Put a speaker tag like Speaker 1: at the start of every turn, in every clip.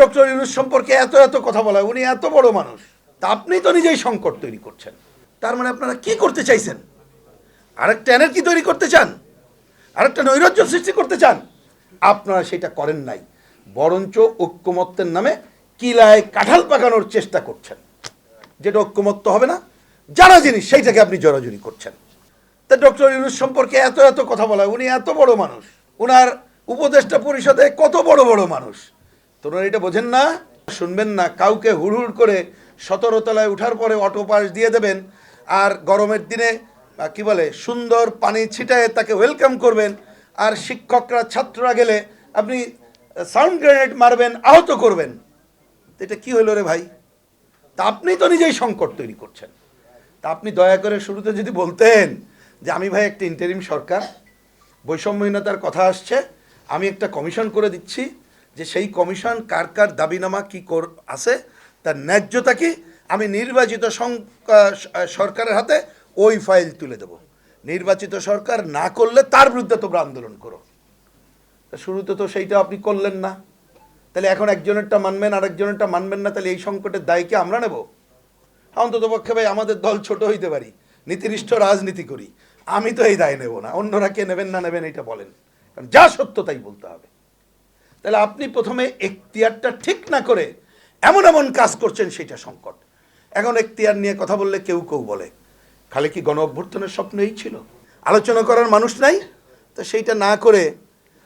Speaker 1: Doctor Yunus সম্পর্কে এত এত কথা বলা, উনি এত বড় মানুষ। তা আপনি তো নিজেই সংকট তৈরি করছেন। তার মানে আপনারা কি করতে চাইছেন? আরেকটা এনার্কি তৈরি করতে চান? আরেকটা নৈরাজ্য সৃষ্টি করতে চান? আপনারা সেটা করেন নাই। বরঞ্চ ঐক্যমত্যের নামে কিলায় কাঁঠাল পাকানোর চেষ্টা করছেন। যেটা ঐক্যমত্য হবে না জানা জিনিস সেইটাকে আপনি জড়াজড়ি করছেন। তা ডক্টর ইউনুস সম্পর্কে এত এত কথা বলা, উনি এত বড় মানুষ। উনার উপদেষ্টা পরিষদে কত বড় বড় মানুষ। তোমরা এটা বোঝেন না, শুনবেন না, কাউকে হুড় হুড় করে সতেরো তলায় উঠার পরে অটো পাস দিয়ে দেবেন আর গরমের দিনে কি বলে, সুন্দর পানি ছিটায় তাকে ওয়েলকাম করবেন। আর শিক্ষকরা, ছাত্ররা গেলে আপনি সাউন্ড গ্রেনেড মারবেন, আহত করবেন। এটা কি হলো রে ভাই? তা আপনি তো নিজেই সংকট তৈরি করছেন। তা আপনি দয়া করে শুরুতে যদি বলতেন যে আমি ভাই একটা ইন্টারিম সরকার, বৈষম্যহীনতার কথা আসছে, আমি একটা কমিশন করে দিচ্ছি যে সেই কমিশন কার কার দাবিনামা কী কর, আছে, তার ন্যায্যতা কি, আমি নির্বাচিত সরকারের হাতে ওই ফাইল তুলে দেব। নির্বাচিত সরকার না করলে তার বিরুদ্ধে তোমরা আন্দোলন করো। শুরুতে তো সেইটা আপনি করলেন না। তাহলে এখন একজনেরটা মানবেন আর একজনেরটা মানবেন না, তাহলে এই সংকটের দায় কি আমরা নেব? অন্তত পক্ষে ভাই, আমাদের দল ছোট হইতে পারি। নীতিনিষ্ঠ রাজনীতি করি। আমি তো এই দায় নেব না। অন্যরা কে নেবেন না নেবেন এটা বলেন। কারণ যা সত্য তাই বলতে হবে। তাহলে আপনি প্রথমে এখতিয়ারটা ঠিক না করে এমন এমন কাজ করছেন সেটা সংকট। এখন এখতিয়ার নিয়ে কথা বললে কেউ কেউ বলে। খালি কি গণ অভ্যর্থনের স্বপ্ন এই ছিল? আলোচনা করার মানুষ নাই? তো সেইটা না করে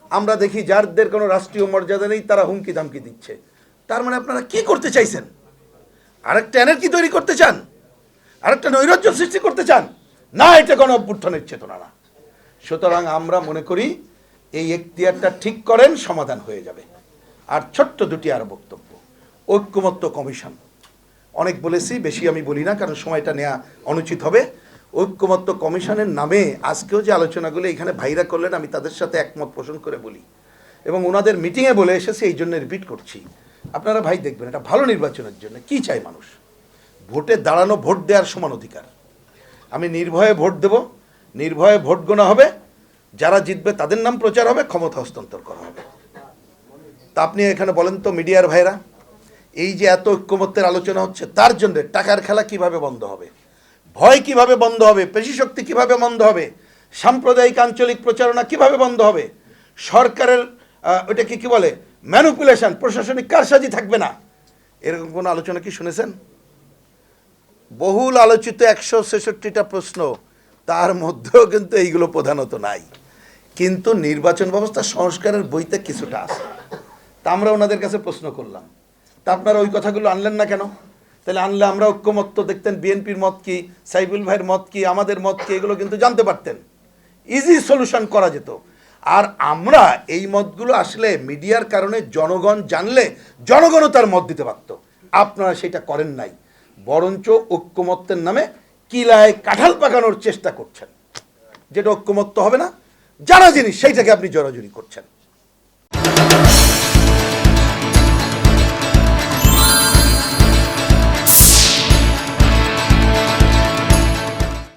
Speaker 1: আমরা দেখি যারদের কোনো রাষ্ট্রীয় মর্যাদা নেই, তারা হুমকি দামকি দিচ্ছে। তার মানে আপনারা কি করতে চাইছেন? আরেকটা এনার্কি তৈরি করতে চান? আরেকটা নৈরাজ্য সৃষ্টি করতে চান? না, এটা কোনো অভ্যুত্থানের চেতনা না। সুতরাং আমরা মনে করি এই এখতিয়ারটা ঠিক করেন, সমাধান হয়ে যাবে। আর ছোট্ট দুটি আর বক্তব্য। ঐক্যমত্য কমিশন। অনেক বলেছি, বেশি আমি বলি না, কারণ সময়টা নেওয়া অনুচিত হবে। ঐক্যমত্য কমিশনের নামে আজকেও যে আলোচনাগুলো এখানে ভাইরা করলেন, আমি তাদের সাথে একমত পোষণ করে বলি। এবং ওনাদের মিটিংয়ে বলে এসেছে, এই জন্য রিপিট করছি। আপনারা ভাই দেখবেন, এটা ভালো নির্বাচনের জন্য। কি চাই মানুষ? ভোটে দাঁড়ানো, ভোট দেওয়ার সমান অধিকার। আমি নির্ভয়ে ভোট দেব, নির্ভয়ে ভোট গোনা হবে যারা জিতবে তাদের নাম প্রচার হবে, ক্ষমতা হস্তান্তর করা হবে। তা আপনি এখানে বলেন তো মিডিয়ার ভাইরা, এই যে এত ঐক্যমত্যের আলোচনা হচ্ছে, তার জন্য টাকার খেলা কীভাবে বন্ধ হবে? ভয় কীভাবে বন্ধ হবে? পেশিশক্তি কীভাবে বন্ধ হবে? সাম্প্রদায়িক আঞ্চলিক প্রচারণা কীভাবে বন্ধ হবে? সরকারের ওটাকে কি বলে? ম্যানুপুলেশন, প্রশাসনিক কারসাজি থাকবে না। এরকম কোনো আলোচনা কি শুনেছেন? বহুল আলোচিত একশো ছেষট্টিটা প্রশ্ন, তার মধ্যেও কিন্তু এইগুলো প্রধানত নাই। কিন্তু নির্বাচন ব্যবস্থা সংস্কারের বইতে কিছুটা আছে। তা আমরা ওনাদের কাছে প্রশ্ন করলাম। তা আপনারা ওই কথাগুলো আনলেন না কেন? তাহলে আনলে আমরা ঐক্যমত্য দেখতেন, বিএনপির মত কি সাইবুল ভাইয়ের মত কি, আমাদের মত কি, এগুলো কিন্তু জানতে পারতেন। ইজি সলিউশন করা যেত। আর আমরা এই মতগুলো আসলে মিডিয়ার কারণে জনগণ জানলে জনগণও তার মত দিতে পারত। আপনারা সেটা করেন নাই। বরঞ্চ ঐক্যমত্যের নামে কিলায় কাঁঠাল পাকানোর চেষ্টা করছেন। যেটা ঐক্যমত্য হবে না জানা জিনিস সেইটাকে আপনি জোরাজুরি করছেন।